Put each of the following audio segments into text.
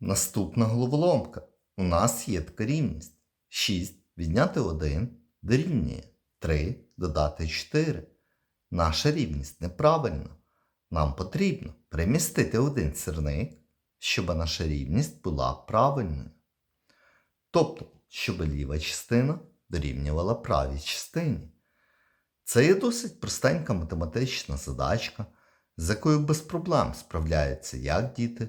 Наступна головоломка. У нас є така рівність. 6 відняти 1 дорівнює 3 додати 4. Наша рівність неправильна. Нам потрібно перемістити один сірник, щоб наша рівність була правильною. Тобто, щоб ліва частина дорівнювала правій частині. Це є досить простенька математична задачка, з якою без проблем справляються як діти,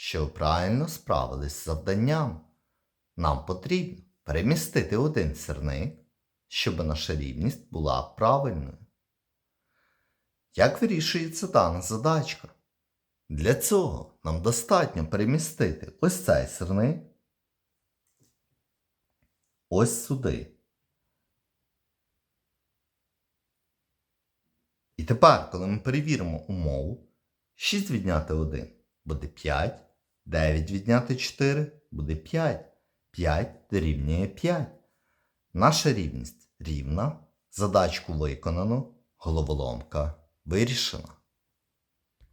що ви правильно справились з завданням. Нам потрібно перемістити один сірник, щоб наша рівність була правильною. Як вирішується дана задачка? Для цього нам достатньо перемістити ось цей сирник ось сюди. І тепер, коли ми перевіримо умову, 6 відняти 1 буде 5, 9 відняти 4 буде 5, 5 дорівнює 5. Наша рівність рівна, задачку виконано, головоломка вирішена.